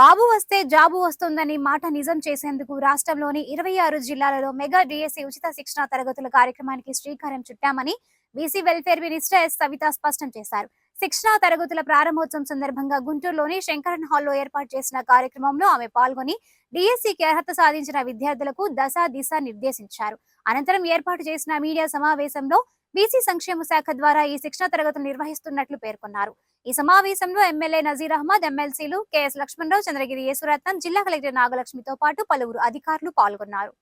బాబు వస్తే జాబు వస్తుందని మాట నిజం చేసేందుకు రాష్ట్రంలోని ఇరవై ఆరు జిల్లాలలో మెగా డిఎస్సి ఉచిత శిక్షణ తరగతుల కార్యక్రమానికి శ్రీకారం చుట్టామని BC welfare minister S Savita స్పష్టం చేశారు. శిక్షణ తరగతుల ప్రారంభోత్సవం సందర్భంగా గుంటూరులోని శంకరన్ హాల్లో ఏర్పాటు చేసిన కార్యక్రమంలో ఆమె పాల్గొని డిఎస్సికి అర్హత సాధించిన విద్యార్థులకు దశ దిశ నిర్దేశించారు. అనంతరం ఏర్పాటు చేసిన మీడియా సమావేశంలో బీసీ సంక్షేమ శాఖ ద్వారా ఈ శిక్షణ తరగతులు నిర్వహిస్తున్నట్లు పేర్కొన్నారు. ఈ సమావేశంలో ఎమ్మెల్యే నజీర్ అహ్మద్ ఎమ్మెల్సీలు కెఎస్ లక్ష్మణరావు చంద్రగిరి యేసురత్నం జిల్లా కలెక్టర్ నాగలక్ష్మితో పాటు పలువురు అధికారులు పాల్గొన్నారు.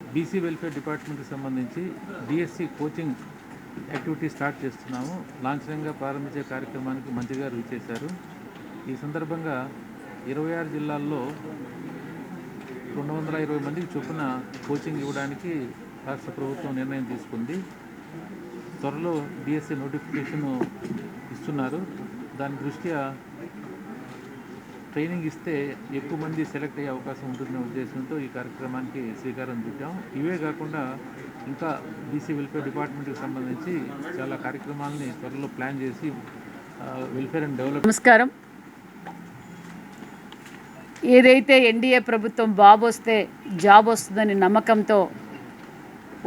బీసీ వెల్ఫేర్ డిపార్ట్మెంట్కి సంబంధించి డిఎస్సి కోచింగ్ యాక్టివిటీ స్టార్ట్ చేస్తున్నాము. లాంఛనంగా ప్రారంభించే కార్యక్రమానికి మంత్రి గారు ఇచ్చేశారు ఈ సందర్భంగా ఇరవై ఆరు జిల్లాల్లో రెండు వందల ఇరవై మందికి చొప్పున కోచింగ్ ఇవ్వడానికి రాష్ట్ర ప్రభుత్వం నిర్ణయం తీసుకుంది. త్వరలో డిఎస్సి నోటిఫికేషన్ ఇస్తున్నారు. దాని దృష్ట్యా ట్రైనింగ్ ఇస్తే ఎక్కువ మంది సెలెక్ట్ అయ్యే అవకాశం ఉంటుందనే ఉద్దేశంతో ఈ కార్యక్రమానికి శ్రీకారం చుట్టాం. ఇవే కాకుండా ఇంకా బీసీ వెల్ఫేర్ డిపార్ట్మెంట్కి సంబంధించి చాలా కార్యక్రమాలని త్వరలో ప్లాన్ చేసి వెల్ఫేర్ అండ్ డెవలప్ నమస్కారం. ఏదైతే ఎన్డీఏ ప్రభుత్వం బాబు వస్తే జాబ్ వస్తుందని నమ్మకంతో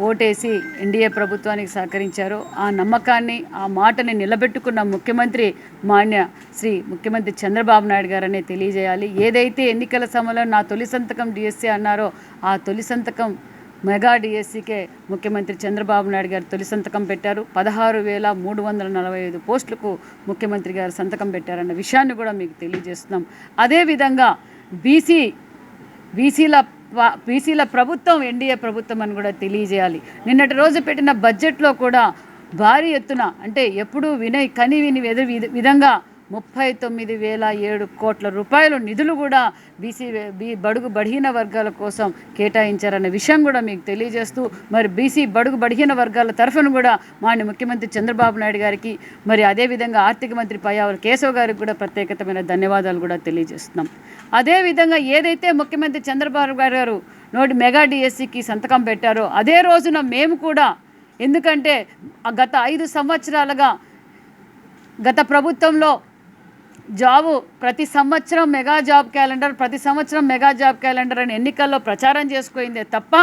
ఓటేసి ఎన్డీఏ ప్రభుత్వానికి సహకరించారో. ఆ నమ్మకాన్ని ఆ మాటని నిలబెట్టుకున్న ముఖ్యమంత్రి మాన్య శ్రీ ముఖ్యమంత్రి చంద్రబాబు నాయుడు గారనే తెలియజేయాలి. ఏదైతే ఎన్నికల సమయంలో నా తొలి సంతకం డిఎస్సీ అన్నారో ఆ తొలి సంతకం మెగా డిఎస్సీకే ముఖ్యమంత్రి చంద్రబాబు నాయుడు గారు తొలి సంతకం పెట్టారు. పదహారు వేల మూడు వందల నలభై ఐదు పోస్టులకు ముఖ్యమంత్రి గారు సంతకం పెట్టారన్న విషయాన్ని కూడా మీకు తెలియజేస్తున్నాం. అదేవిధంగా బీసీ బీసీల పీసీల బీసీల ప్రభుత్వం ఎన్డీఏ ప్రభుత్వం అని కూడా తెలియజేయాలి. నిన్నటి రోజు పెట్టిన బడ్జెట్లో కూడా భారీ ఎత్తున అంటే ఎప్పుడూ వినయ్ కని విని విధంగా ముప్పై తొమ్మిది వేల ఏడు కోట్ల రూపాయలు నిధులు కూడా బీసీ బీ బడుగు బడిహీన వర్గాల కోసం కేటాయించారన్న విషయం కూడా మీకు తెలియజేస్తూ మరి బీసీ బడుగు బడిహీన వర్గాల తరఫున కూడా మాన్య ముఖ్యమంత్రి చంద్రబాబు నాయుడు గారికి మరి అదేవిధంగా ఆర్థిక మంత్రి పయ్యావుల కేశవ్ గారికి కూడా ప్రత్యేకతమైన ధన్యవాదాలు కూడా తెలియజేస్తున్నాం. అదేవిధంగా ఏదైతే ముఖ్యమంత్రి చంద్రబాబు గారు గారు నోటి మెగా డిఎస్సికి సంతకం పెట్టారో అదే రోజున మేము కూడా ఎందుకంటే ఆ గత ఐదు సంవత్సరాలుగా గత ప్రభుత్వంలో జాబు ప్రతి సంవత్సరం మెగా జాబ్ క్యాలెండర్ ప్రతి సంవత్సరం మెగా జాబ్ క్యాలెండర్ అని ఎన్నికల్లో ప్రచారం చేసుకుందే తప్ప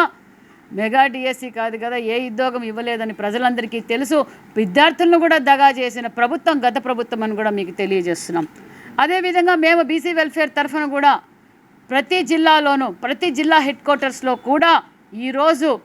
మెగా డిఎస్సి కాదు కదా ఏ ఉద్యోగం ఇవ్వలేదని ప్రజలందరికీ తెలుసు. విద్యార్థులను కూడా దగా చేసిన ప్రభుత్వం గత ప్రభుత్వం అని కూడా మీకు తెలియజేస్తున్నాం. అదేవిధంగా మేము బీసీ వెల్ఫేర్ తరఫున కూడా ప్రతి జిల్లాలోనూ ప్రతి జిల్లా హెడ్ క్వార్టర్స్లో కూడా ఈరోజు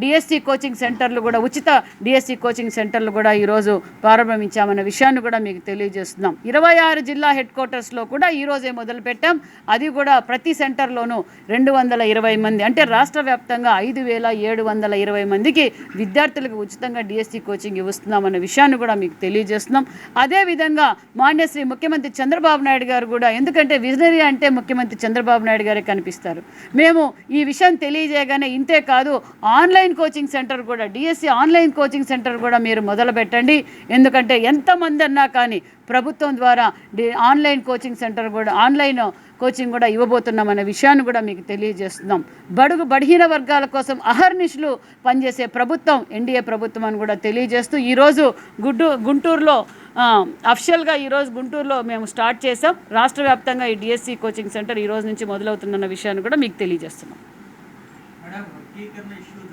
డిఎస్సి కోచింగ్ సెంటర్లు కూడా ఉచిత డిఎస్సి కోచింగ్ సెంటర్లు కూడా ఈరోజు ప్రారంభించామన్న విషయాన్ని కూడా మీకు తెలియజేస్తున్నాం. ఇరవై ఆరు జిల్లా హెడ్ క్వార్టర్స్లో కూడా ఈరోజే మొదలుపెట్టాం. అది కూడా ప్రతి సెంటర్లోనూ రెండు వందల ఇరవై మంది అంటే రాష్ట్ర వ్యాప్తంగా ఐదు వేల ఏడు వందల ఇరవై మందికి విద్యార్థులకు ఉచితంగా డిఎస్సి కోచింగ్ ఇస్తున్నామన్న విషయాన్ని కూడా మీకు తెలియజేస్తున్నాం. అదేవిధంగా మాన్యశ్రీ ముఖ్యమంత్రి చంద్రబాబు నాయుడు గారు కూడా ఎందుకంటే విజనరీ అంటే ముఖ్యమంత్రి చంద్రబాబు నాయుడు గారే కనిపిస్తారు. మేము ఈ విషయం తెలియజేయగానే ఇంతే కాదు ఆన్లైన్ కోచింగ్ సెంటర్ కూడా డిఎస్సి ఆన్లైన్ కోచింగ్ సెంటర్ కూడా మీరు మొదలు పెట్టండి ఎందుకంటే ఎంతమంది అన్నా కానీ ప్రభుత్వం ద్వారా ఆన్లైన్ కోచింగ్ సెంటర్ కూడా ఆన్లైన్ కోచింగ్ కూడా ఇవ్వబోతున్నామనే విషయాన్ని కూడా మీకు తెలియజేస్తున్నాం. బడుగు బడిహీన వర్గాల కోసం అహర్నిశలు పనిచేసే ప్రభుత్వం ఎన్డీఏ ప్రభుత్వం అని కూడా తెలియజేస్తూ ఈరోజు గుడ్డు గుంటూరులో అఫిషియల్గా ఈరోజు గుంటూరులో మేము స్టార్ట్ చేసాం రాష్ట్ర వ్యాప్తంగా ఈ డిఎస్సి కోచింగ్ సెంటర్ ఈ రోజు నుంచి మొదలవుతుందన్న విషయాన్ని కూడా మీకు తెలియజేస్తున్నాం. ਕੀ ਕਰਨਾ ਇਸ਼ੂ